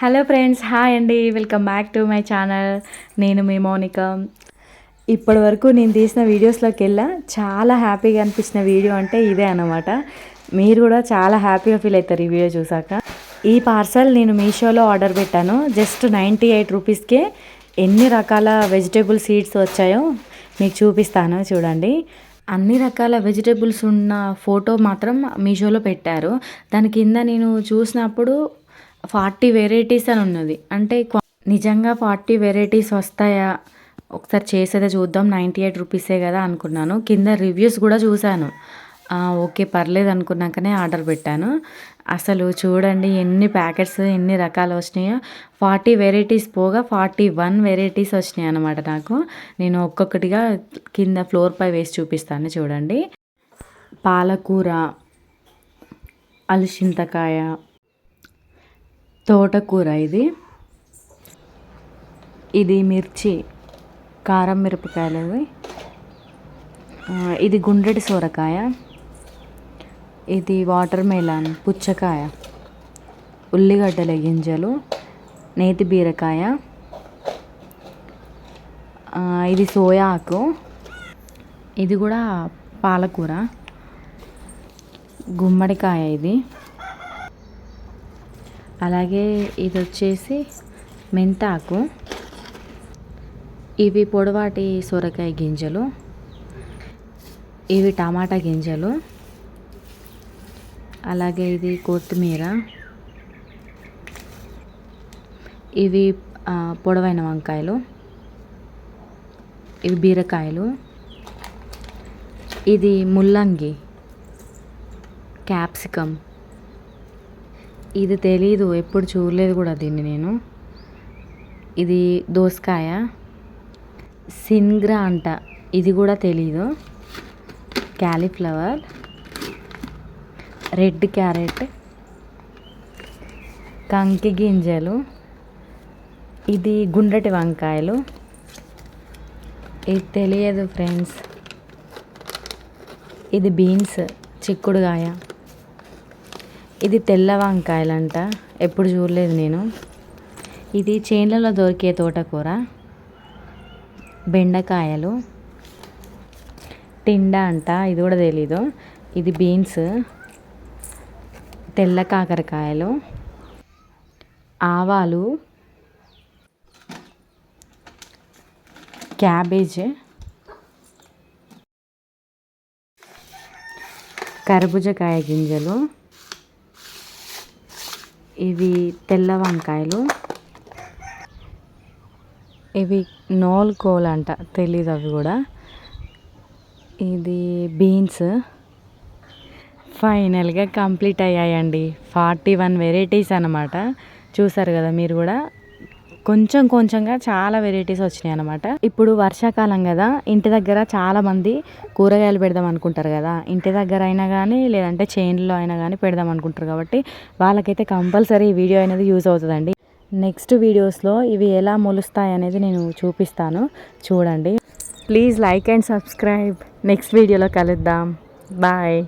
Hello friends hi అండి welcome back to my channel నేను మీ మౌనిక. ఇప్పటి వరకు నేను తీసిన వీడియోస్లోకి వెళ్ళా. చాలా హ్యాపీగా అనిపించిన వీడియో అంటే ఇదే అనమాట మీరు కూడా చాలా హ్యాపీగా ఫీల్ అవుతారు ఈ వీడియో చూసాక. ఈ పార్సల్ నేను మీషోలో ఆర్డర్ పెట్టాను. జస్ట్ నైంటీ ఎయిట్ రూపీస్కే ఎన్ని రకాల వెజిటేబుల్ సీడ్స్ వచ్చాయో మీకు చూపిస్తాను. చూడండి. అన్ని రకాల వెజిటేబుల్స్ ఉన్న ఫోటో మాత్రం మీషోలో పెట్టారు. దాని కింద నేను చూసినప్పుడు ఫార్టీ వెరైటీస్ అని ఉన్నది. అంటే నిజంగా ఫార్టీ వెరైటీస్ వస్తాయా? ఒకసారి చేసేదే చూద్దాం. నైంటీ ఎయిట్ రూపీసే కదా అనుకున్నాను. కింద రివ్యూస్ కూడా చూశాను. ఓకే పర్లేదు అనుకున్నాకనే ఆర్డర్ పెట్టాను. అసలు చూడండి ఎన్ని ప్యాకెట్స్ ఎన్ని రకాలు వచ్చినాయో. ఫార్టీ వెరైటీస్ పోగా ఫార్టీ వన్ వెరైటీస్ వచ్చినాయి అనమాట నాకు. నేను ఒక్కొక్కటిగా కింద ఫ్లోర్పై వేసి చూపిస్తాను చూడండి. పాలకూర అలసింతకాయ తోటకూర ఇది. ఇది మిర్చి కారం మిరపకాయలవి. ఇది గుండ్రటి సొరకాయ. ఇది వాటర్ మెలాన్ పుచ్చకాయ ఉల్లిగడ్డల గింజలు నేతి బీరకాయ. ఇది సోయా ఆకు. ఇది కూడా పాలకూర. గుమ్మడికాయ ఇది. అలాగే ఇది వచ్చేసి మెంతాకు. ఇవి పొడవాటి సొరకాయ గింజలు. ఇవి టమాటా గింజలు. అలాగే ఇది కొత్తిమీర. ఇవి పొడవైన వంకాయలు. ఇవి బీరకాయలు. ఇది ముల్లంగి. క్యాప్సికమ్. ఇది తెలీదు ఎప్పుడు చూడలేదు కూడా దీన్ని నేను. ఇది దోసకాయ. సిన్గ్రా అంట ఇది కూడా తెలీదు. క్యాలీఫ్లవర్. Red carrot. కంకి గింజలు. ఇది గుండ్రటి వంకాయలు. ఇది తెలియదు ఫ్రెండ్స్. ఇది బీన్స్ చిక్కుడుగాయ. ఇది తెల్ల వంకాయలంట. ఎప్పుడు చూడలేదు నేను. ఇది చేన్లలో దొరికే తోటకూర. బెండకాయలు. టిండా అంట. ఇది కూడా తెలీదు. ఇది బీన్స్. తెల్ల కాకరకాయలు. ఆవాలు. క్యాబేజ్. కర్బూజకాయ గింజలు. ఇవి తెల్ల వంకాయలు. ఇవి నోల్ కోల్ అంట తెలీదు అవి కూడా. ఇది బీన్స్. ఫైనల్గా కంప్లీట్ అయ్యాయండి. ఫార్టీ వన్ వెరైటీస్ అనమాట చూసారు కదా మీరు కూడా? కొంచెం కొంచెంగా చాలా వెరైటీస్ వచ్చినాయి అనమాట ఇప్పుడు వర్షాకాలం కదా ఇంటి దగ్గర చాలా మంది కూరగాయలు పెడదాం అనుకుంటారు కదా. ఇంటి దగ్గర అయినా కానీ లేదంటే చైన్లో అయినా కానీ పెడదాం అనుకుంటారు కాబట్టి వాళ్ళకైతే కంపల్సరీ ఈ వీడియో అనేది యూజ్ అవుతుందండి. నెక్స్ట్ వీడియోస్లో ఇవి ఎలా మొలుస్తాయి అనేది నేను చూపిస్తాను. చూడండి. Please like and subscribe. Next వీడియోలో కలుద్దాం. బాయ్.